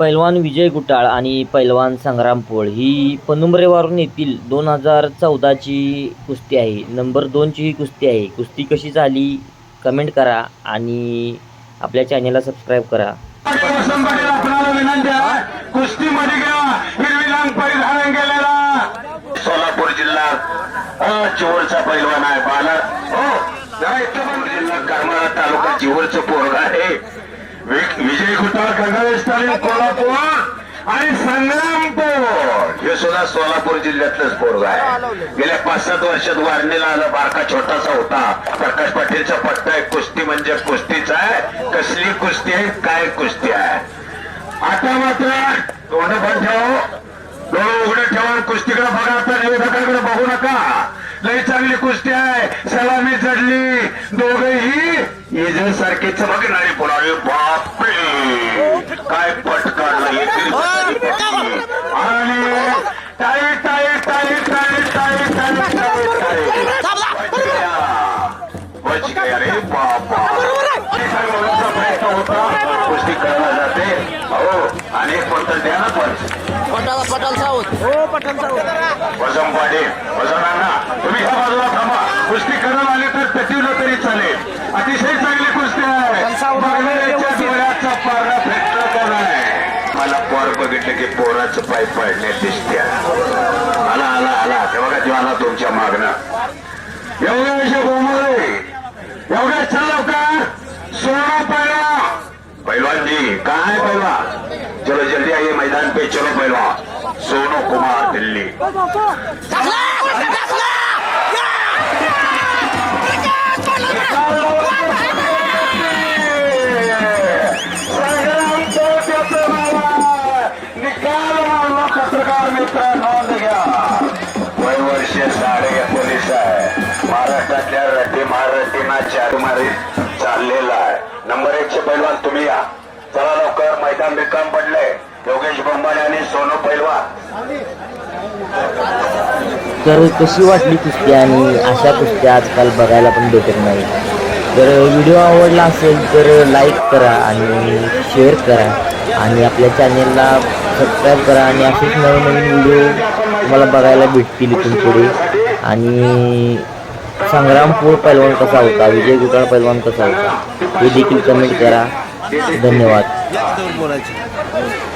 पैलवान विजय गुटाळ आणि पैलवान संग्राम पोळ ही पनुमरेवारून येथील दोन हजार चौदाची कुस्ती आहे. नंबर दोनची ही कुस्ती आहे. कुस्ती कशी झाली? कमेंट करा आणि आपल्या चॅनलला सबस्क्राईब करा. सोलापूर जिल्हा अ, चिवरचा पैलवान आहे. बाला हो जिल्हा करमाळा तालुका चिवरचं पोरग आहे. विजय खुटार गंगावेश कोल्हापूर आणि संग्रामपूर. हे सुद्धा सोलापूर जिल्ह्यातलंच पोरग आहे. गेल्या पाच सात वर्षात वारणीला आला बारका छोटासा होता. प्रकाश पाटीलचा पट्टा आहे. कुस्ती म्हणजे कुस्तीच आहे. कसली कुस्ती आहे? काय कुस्ती आहे? आता मात्र तोंड पण ठेव. डोळे उघडे ठेवा. कुस्तीकडे बघा आता निवेदकाकडे बघू नका. लई चांगली कुस्ती आहे. सलामी चढली. दोघेही इजे सारखे चमकणारी पुरावे. बापरे! काय पटकार आणि टाई टाई टाई टाई टाई टाई टाई प्रयत्न होता? कुस्ती करायला जाते. हो आणि पत्र द्या ना पण. पटाला पटाल साऊत हो पटाल साऊत वजन पाडे वजनांना तुम्ही ह्या बाजूला थांबा. कुस्ती करून आले तर तटीवलं तरी चालेल. अतिशय चांगली कुस्ती आहे. मला पोर बघितलं की पोराचं पाय पाडण्यात दिसत्या. आला आला आला. तेव्हा का जीवाला तुमच्या मागणं एवढ्या विषय बोमरे एवढ्या चालव का सोळा पहिला पैलवानजी काय पहिला चलो जल्दी आइए मैदान पे चलो पहलवान सोनू कुमार दिल्ली। महाराष्ट्रातल्या रद्दी महारथींना चार मारीत चाललेला आहे नंबर एकचे पैलवान तुम्ही या। चला लवकर मैदान रिकाम पडलंय. योगेश बोंबाने आणि सोनू पैलवान. तर कशी वाटली कुस्ती आणि अशा कुस्त्या आजकाल बघायला पण भेटत नाही. तर व्हिडिओ आवडला असेल तर लाईक करा आणि शेअर करा आणि आपल्या चॅनेलला सबस्क्राईब करा आणि असेच नवीन नवीन व्हिडिओ तुम्हाला बघायला भेटतील इथून पुढे. आणि संग्रामपूर पैलवान कसा होता? विजय गुटाळ पैलवान कसा होता? हे देखील कमेंट करा. धन्यवाद. बोलायचं.